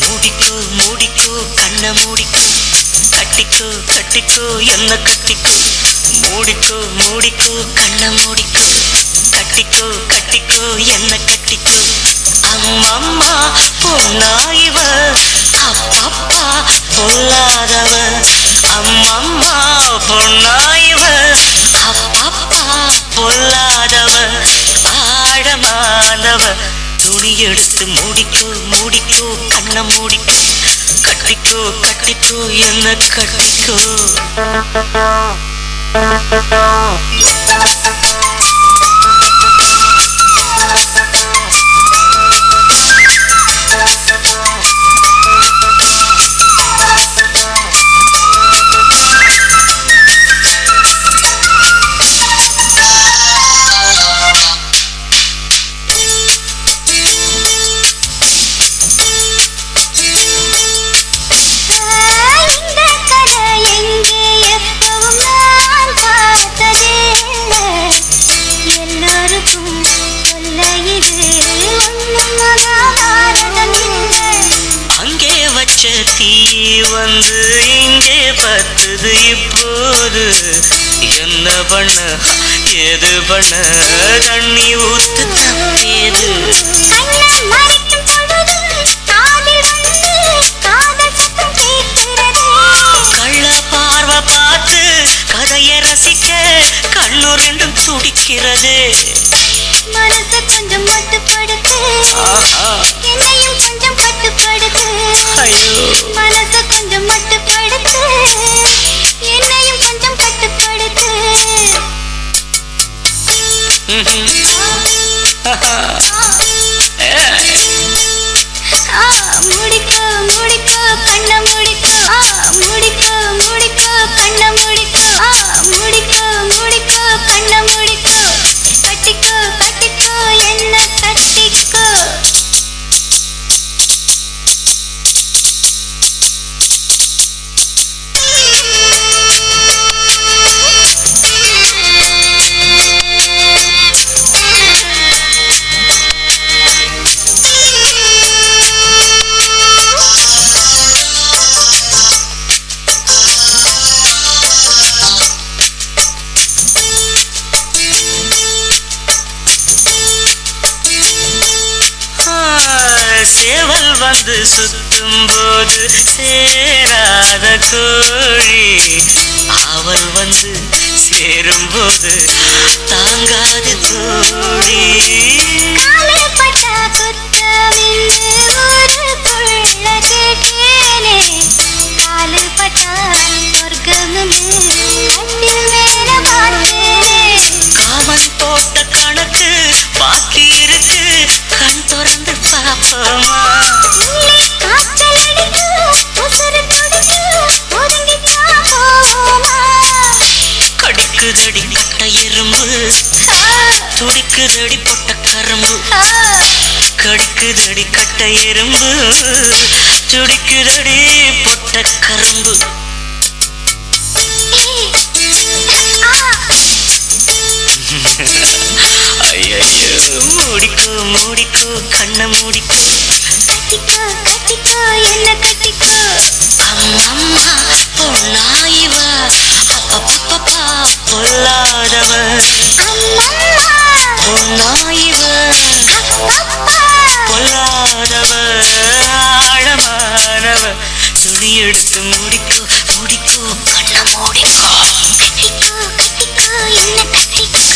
மூடிக்கோ மூடிக்கோ கண்ண மூடிக்கோ கட்டிக்கோ கட்டிக்கோ என்ன கட்டிக்கோ. மூடிக்கோ மூடிக்கோ கண்ண மூடிக்கோ. கட்டிக்கோ கட்டிக்கோ என்ன கட்டிக்கோ. அம்மம்மா பொண்ணாயிவ அப்பப்பா பொல்லாதவ. அம்மம்மா பொண்ணாயிவ அப்பப்பா பொல்லாதவ. ஆழமானவ. துணி எடுத்து மூடிக்கோ மூடிக்கோ கண்ண மூடிக்கோ கட்டிக்கோ கட்டிக்கோ என்ன கட்டிக்கோ. வந்து இங்கே பத்துது இப்போது. என்ன பண்ண? ஏது பண்ண? தண்ணி ஊத்து ரசிக்க கண்ணு ரெண்டும் துடிக்கிறது. மனசை கொஞ்சம் மட்டுப்படுத்து. ம்ஹும். சேவல் வந்து சுத்தும் போது சேராத கோழி. அவள் வந்து சேரும் போது தாங்காது தோழி காலே பட்டா குத்தமின்னு ஊருக்குள்ள துடிக்குதடி பொட்ட கரும்பு. கடிக்குதடி கட்ட எறும்பு. துடிக்குதடி பொட்ட கரும்பு. மூடிக்கோ மூடிக்கோ கண்ண மூடிக்கோ. கட்டிக்கோ கட்டிக்கோ என்ன கட்டிக்கோ? பொன்னாயிவன் பொல்லாதவன் ஆழமானவன் துணி எடுத்து முடிக்கோ முடிக்கோ கண்ண மூடிக்கோ கட்டிக்கோ கட்டிக்கோ என்ன கட்டிக்கோ.